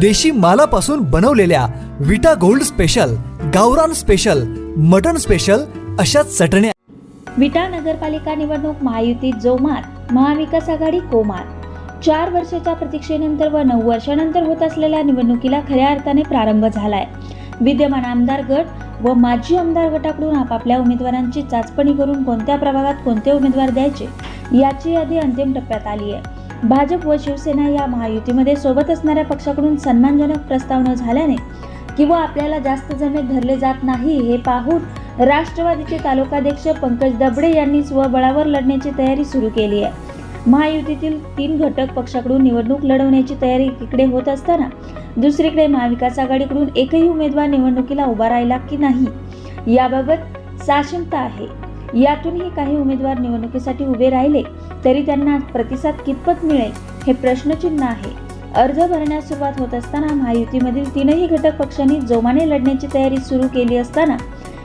देशी मालापासून बनवलेल्या विटा गोल्ड स्पेशल गावरान स्पेशल मटन स्पेशल अशा चटण्या विटा नगरपालिका निवडणूक महायुती जोमात महाविकास आघाडी कोमात. चार वर्षाच्या प्रतीक्षेनंतर व नऊ वर्षानंतर होत असलेल्या निवडणुकीला खऱ्या अर्थाने प्रारंभ झालाय. विद्यमान आमदार गट व माजी आमदार गटाकडून आपापल्या उमेदवारांची चाचपणी करून कोणत्या प्रभागात कोणते उमेदवार द्यायचे याची यादी अंतिम टप्प्यात आली आहे भाजप व शिवसेना या महायुतीमध्ये सोबत असणाऱ्या पक्षाकडून सन्मानजनक प्रस्ताव न झाल्याने किंवा आपल्याला जास्त जमे धरले जात नाही हे पाहून राष्ट्रवादीचे तालुकाध्यक्ष पंकज दबडे यांनी स्वबळावर लढण्याची तयारी सुरू केली आहे. महायुतीतील तीन घटक पक्षाकडून निवडणूक लढवण्याची तयारी एकीकडे होत असताना दुसरीकडे महाविकास आघाडीकडून एकही उमेदवार निवडणुकीला उभा राहिला की नाही याबाबत साशंकता आहे. यातूनही काही उमेदवार निवडणुकीसाठी उभे राहिले तरी त्यांना प्रतिसाद कितपत मिळेल हे प्रश्नचिन्ह आहे. अर्ज भरण्यास सुरुवात होत असताना महायुतीमधील तीनही घटक पक्षांनी जोमाने लढण्याची तयारी सुरू केली असताना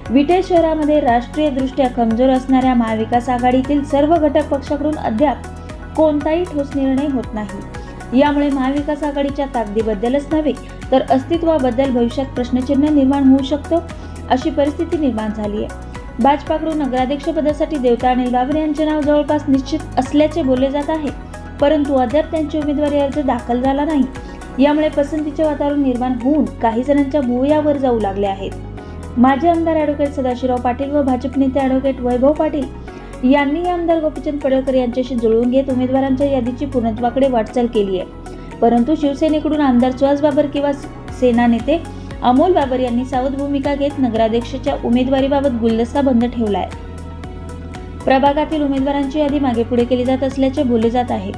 विटे शहरामध्ये राष्ट्रीयदृष्ट्या कमजोर असणाऱ्या महाविकास आघाडीतील सर्व घटक पक्षाकडून अद्याप कोणताही ठोस निर्णय होत नाही. यामुळे महाविकास आघाडीच्या ताकदीबद्दलच नव्हे तर अस्तित्वाबद्दल भविष्यात प्रश्नचिन्ह निर्माण होऊ शकतो अशी परिस्थिती निर्माण झाली आहे. भाजपाकडून नगराध्यक्षपदासाठी देवता अनिल बाबर यांचे नाव जवळपास निश्चित असल्याचे बोलले जात आहे. परंतु अद्याप त्यांची उमेदवारी अर्ज दाखल झाला नाही. यामुळे पसंतीचे वातावरण निर्माण होऊन काही जणांच्या भुवयावर जाऊ लागले आहेत. माजी आमदार ॲडव्होकेट सदाशिवराव पाटील व भाजप नेते ॲडव्होकेट वैभव पाटील यांनी आमदार गोपीचंद पडळकर यांच्याशी जुळवून घेत उमेदवारांच्या यादीची पूर्णत्वाकडे वाटचाल केली आहे. परंतु शिवसेनेकडून आमदार सुहास बाबर किंवा सेना नेते अमोल बाबर यांनी सावध भूमिका घेत नगराध्यक्षाच्या उमेदवारीबाबत गुलदस्ता बंद ठेवला आहे प्रभागातील उमेदवारांची यादी मागे पुढे केली जात असल्याचे बोलले जात आहे.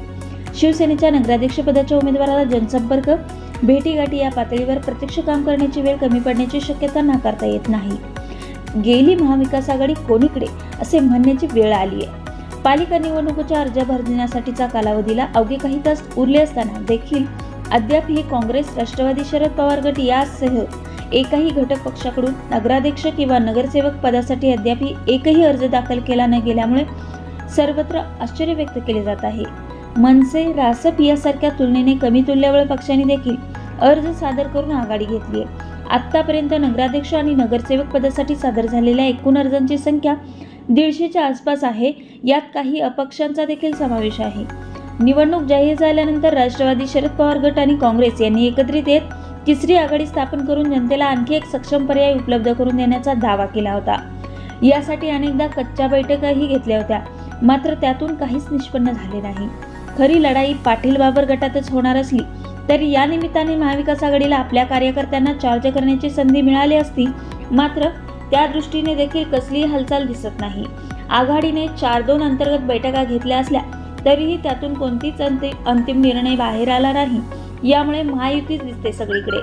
शिवसेनेच्या नगराध्यक्षपदाच्या उमेदवाराला जनसंपर्क भेटीगाठी या पातळीवर प्रत्यक्ष काम करण्याची वेळ कमी पडण्याची शक्यता नाकारता येत नाही. गेली महाविकास आघाडी कोणीकडे? असे म्हणण्याची वेळ आली आहे पालिका निवडणुकीच्या अर्ज भरण्यासाठीचा कालावधीला अवघे काही तास उरले असताना देखील अद्याप हे काँग्रेस राष्ट्रवादी शरद पवार गट यासह एकाही घटक पक्षाकडून नगराध्यक्ष किंवा नगरसेवक पदासाठी अद्यापही एकही अर्ज दाखल केला न गेल्यामुळे सर्वत्र आश्चर्य व्यक्त केले जात आहे. मनसे रासप यासारख्या तुलनेने कमी तुल्यबळ पक्षांनी देखील अर्ज सादर करून आघाडी घेतली आहे. आत्तापर्यंत नगराध्यक्ष आणि नगरसेवक पदासाठी सादर झालेल्या एकूण अर्जांची संख्या दीडशेच्या आसपास आहे. यात काही अपक्षांचा देखील समावेश आहे. निवडणूक जाहीर झाल्यानंतर राष्ट्रवादी शरद पवार गट आणि काँग्रेस यांनी एकत्रित येत तिसरी आघाडी स्थापन करून जनतेला आणखी एक सक्षम पर्याय उपलब्ध करून देण्याचा दावा केला होता. यासाठी अनेकदा कच्च्या बैठकाही घेतल्या होत्या. मात्र त्यातून काहीच निष्पन्न झाले नाही. खरी लढाई पाटील बाबर गटातच होणार असली तरी या निमित्ताने महाविकास आघाडीला आपल्या कार्यकर्त्यांना चार्ज करण्याची संधी मिळाली असती मात्र त्या दृष्टीने देखील कसलीही हालचाल दिसत नाही. आघाडीने चार दोन अंतर्गत बैठका घेतल्या असल्या तरीही त्यातून कोणतीच अंति अंतिम निर्णय बाहेर आला नाही. यामुळे महायुतीच दिसते सगळीकडे.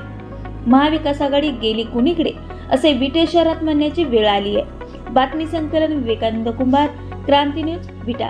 महाविकास आघाडी गेली कुणीकडे? असे विटे शहरात म्हणण्याची वेळ आली आहे बातमी संकलन विवेकानंद कुंभार क्रांती न्यूज विटा.